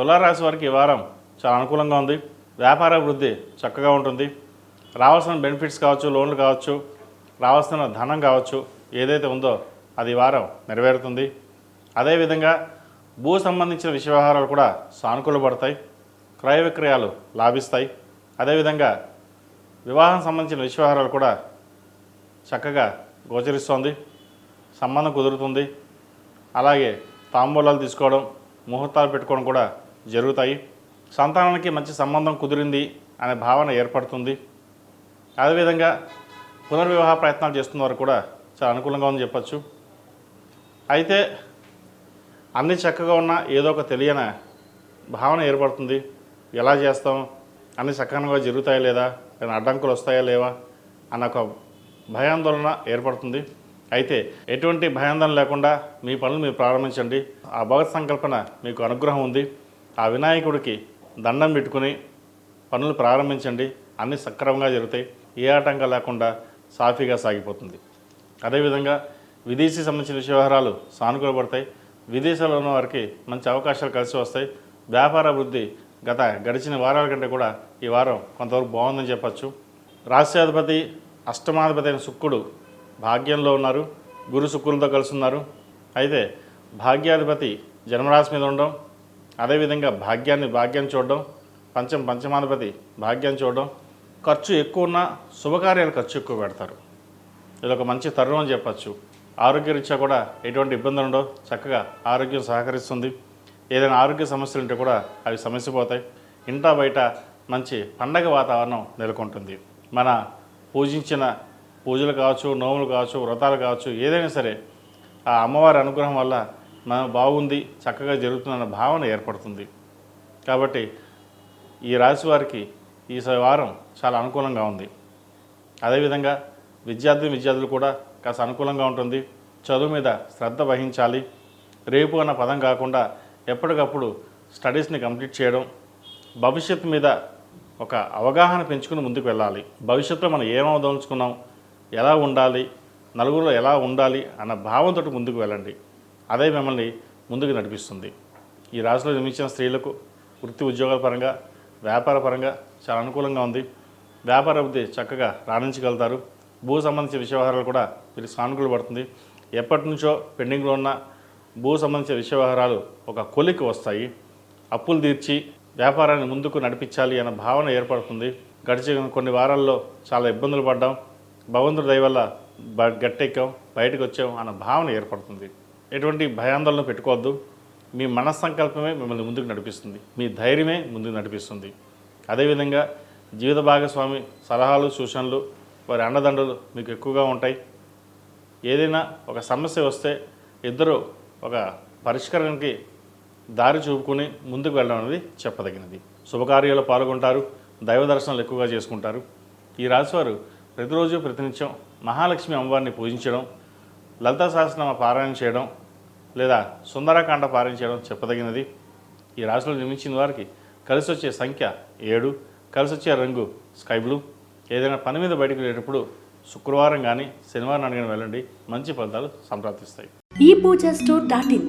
తులారాశి వారికి ఈ వారం చాలా అనుకూలంగా ఉంది. వ్యాపార వృద్ధి చక్కగా ఉంటుంది. రావాల్సిన బెనిఫిట్స్ కావచ్చు లోన్లు కావచ్చు రావాల్సిన ధనం కావచ్చు ఏదైతే ఉందో అది వారం నెరవేరుతుంది. అదేవిధంగా భూ సంబంధించిన విషయ వ్యవహారాలు కూడా సానుకూలపడతాయి. క్రయ విక్రయాలు లాభిస్తాయి. అదేవిధంగా వివాహం సంబంధించిన విషయ వ్యవహారాలు కూడా చక్కగా గోచరిస్తోంది. సంబంధం కుదురుతుంది. అలాగే తాంబూలాలు తీసుకోవడం ముహూర్తాలు పెట్టుకోవడం కూడా జరుగుతాయి. సంతానానికి మంచి సంబంధం కుదిరింది అనే భావన ఏర్పడుతుంది. అదేవిధంగా పునర్వివాహ ప్రయత్నాలు చేస్తున్న వారు కూడా చాలా అనుకూలంగా ఉందని చెప్పచ్చు. అయితే అన్ని చక్కగా ఉన్నా ఏదో ఒక తెలియని భావన ఏర్పడుతుంది. ఎలా చేస్తాం? అన్ని సక్రమంగా జరుగుతాయా లేదా? ఏమైనా అడ్డంకులు వస్తాయా లేవా? అన్న ఒక భయాందోళన ఏర్పడుతుంది. అయితే ఎటువంటి భయాందోళన లేకుండా మీ పనులు మీరు ప్రారంభించండి. ఆ భగవత్ సంకల్పన మీకు అనుగ్రహం ఉంది. ఆ వినాయకుడికి దండం పెట్టుకుని పనులు ప్రారంభించండి. అన్నీ సక్రమంగా జరుగుతాయి. ఏ ఆటంకం లేకుండా సాఫీగా సాగిపోతుంది. అదేవిధంగా విదేశీ సంబంధించిన వ్యవహారాలు సానుకూలపడతాయి విదేశాల్లో ఉన్న వారికి మంచి అవకాశాలు కలిసి వస్తాయి. వ్యాపార వృద్ధి గత గడిచిన వారాల కంటే కూడా ఈ వారం కొంతవరకు బాగుందని చెప్పచ్చు. రాష్ట్రాధిపతి అష్టమాధిపతి అయిన శుక్రుడు భాగ్యంలో ఉన్నారు. గురు శుక్రులతో కలిసి ఉన్నారు అయితే భాగ్యాధిపతి జన్మరాశి మీద ఉండడం అదేవిధంగా భాగ్యాన్ని భాగ్యం చూడడం పంచం పంచమాధిపతి భాగ్యం చూడడం ఖర్చు ఎక్కువ ఉన్న శుభకార్యాలు ఖర్చు ఎక్కువ పెడతారు. ఇది ఒక మంచి తరుణం అని చెప్పచ్చు. ఆరోగ్యరీత్యా కూడా ఎటువంటి ఇబ్బందులు ఉండవు. చక్కగా ఆరోగ్యం సహకరిస్తుంది. ఏదైనా ఆరోగ్య సమస్యలు ఉంటే కూడా అవి సమస్యపోతాయి ఇంటా బయట మంచి పండగ వాతావరణం నెలకొంటుంది. మన పూజించిన పూజలు కావచ్చు నోములు కావచ్చు వ్రతాలు కావచ్చు ఏదైనా సరే ఆ అమ్మవారి అనుగ్రహం వల్ల బాగుంది చక్కగా జరుగుతుందన్న భావన ఏర్పడుతుంది. కాబట్టి ఈ రాశి వారికి ఈ వారం చాలా అనుకూలంగా ఉంది. అదేవిధంగా విద్యార్థి విద్యార్థులు కూడా కాస్త అనుకూలంగా ఉంటుంది. చదువు మీద శ్రద్ధ వహించాలి. రేపు అన్న పదం కాకుండా ఎప్పటికప్పుడు స్టడీస్ని కంప్లీట్ చేయడం భవిష్యత్తు మీద ఒక అవగాహన పెంచుకుని ముందుకు వెళ్ళాలి. భవిష్యత్తులో మనం ఏమవదలుచుకున్నాం ఎలా ఉండాలి నలుగురిలో ఎలా ఉండాలి అన్న భావంతో ముందుకు వెళ్ళండి. అదే మిమ్మల్ని ముందుకు నడిపిస్తుంది. ఈ రాశిలో జన్మించిన స్త్రీలకు వృత్తి ఉద్యోగాల పరంగా వ్యాపార పరంగా చాలా అనుకూలంగా ఉంది. వ్యాపార అభివృద్ధి చక్కగా రాణించగలుగుతారు. భూ సంబంధించిన విషయవహారాలు కూడా వీరికి సానుకూల పడుతుంది. ఎప్పటి నుంచో పెండింగ్లో ఉన్న భూ సంబంధించిన విషయ వ్యవహారాలు ఒక కొలికి వస్తాయి. అప్పులు తీర్చి వ్యాపారాన్ని ముందుకు నడిపించాలి అన్న భావన ఏర్పడుతుంది. గడిచిన కొన్ని వారాల్లో చాలా ఇబ్బందులు పడ్డాం. భగవంతుడి దయ వల్ల బ- గట్టెక్కాం బయటకు వచ్చాం అన్న భావన ఏర్పడుతుంది. ఎటువంటి భయాందోళన పెట్టుకోవద్దు. మీ మనస్సంకల్పమే మిమ్మల్ని ముందుకు నడిపిస్తుంది. మీ ధైర్యమే ముందుకు నడిపిస్తుంది. అదేవిధంగా జీవిత భాగస్వామి సలహాలు సూచనలు వారి అండదండలు మీకు ఎక్కువగా ఉంటాయి. ఏదైనా ఒక సమస్య వస్తే ఇద్దరు ఒక పరిష్కారానికి దారి చూపుకొని ముందుకు వెళ్ళడం అనేది చెప్పదగినది. శుభకార్యాలు పాల్గొంటారు. దైవ దర్శనాలు ఎక్కువగా చేసుకుంటారు. ఈ రాశివారు ప్రతిరోజు ప్రతినిత్యం మహాలక్ష్మి అమ్మవారిని పూజించడం లలితా సహస్రనామ పారాయణ చేయడం లేదా సుందరకాండ పారాయణ చేయడం చెప్పదగినది. ఈ రాశిలో నిర్మించిన వారికి కలిసి వచ్చే సంఖ్య ఏడు కలిసి వచ్చే రంగు స్కై బ్లూ. ఏదైనా పని మీద బయటకు వెళ్ళేటప్పుడు శుక్రవారం కానీ శనివారం నాడు కానీ వెళ్ళండి. మంచి ఫలితాలు సంప్రాప్తిస్తాయి. ఈ పూజ స్టోర్ డాట్ ఇన్.